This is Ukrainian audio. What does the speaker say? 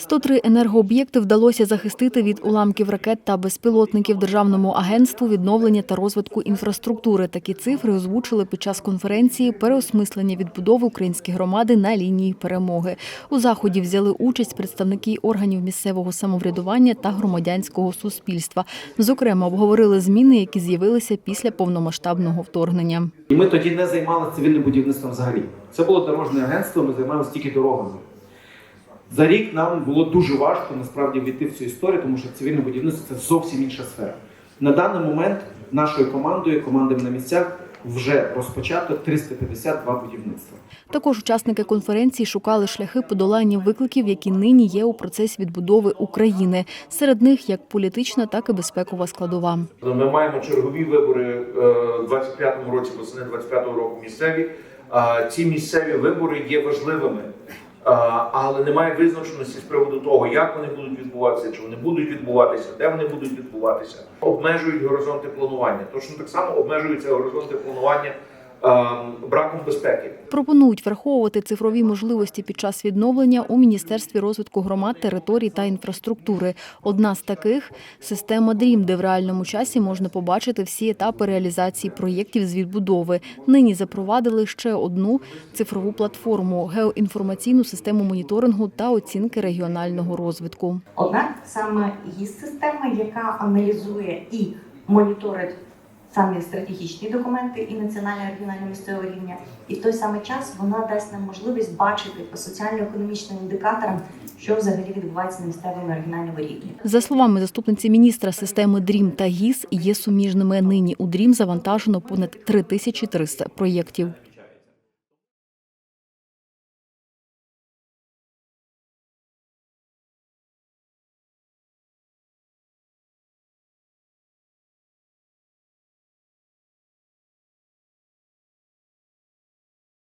103 енергооб'єкти вдалося захистити від уламків ракет та безпілотників Державному агентству відновлення та розвитку інфраструктури. Такі цифри озвучили під час конференції переосмислення відбудови української громади на лінії перемоги. У заході взяли участь представники органів місцевого самоврядування та громадянського суспільства. Зокрема, обговорили зміни, які з'явилися після повномасштабного вторгнення. І ми тоді не займалися цивільним будівництвом взагалі. Це було дорожнє агентство, ми займалися тільки дорогами. За рік нам було дуже важко насправді війти в цю історію, тому що цивільне будівництво це зовсім інша сфера. На даний момент нашою командою, командами на місцях, вже розпочато 352 будівництва. Також учасники конференції шукали шляхи подолання викликів, які нині є у процесі відбудови України. Серед них як політична, так і безпекова складова. Ми маємо чергові вибори е, в 25-му році, восени 25-го року місцеві. А Ці місцеві вибори є важливими, але немає визначеності з приводу того, як вони будуть відбуватися, чи вони будуть відбуватися, де вони будуть відбуватися. Обмежують горизонти планування. Точно так само обмежуються горизонти планування е, браком безпеки. Пропонують враховувати цифрові можливості під час відновлення у Міністерстві розвитку громад, територій та інфраструктури. Одна з таких система DREAM, де в реальному часі можна побачити всі етапи реалізації проєктів з відбудови. Нині запровадили ще одну цифрову платформу геоінформаційну систему моніторингу та оцінки регіонального розвитку. Однак саме її система, яка аналізує і моніторить самі стратегічні документи і національне регіональне місцевого рівня, і в той самий час вона дасть нам можливість бачити по соціально-економічним індикаторам, що взагалі відбувається на місцевому регіональному рівні. За словами заступниці міністра, системи ДРІМ та ГІС є суміжними. Нині у ДРІМ завантажено понад 3300 проєктів.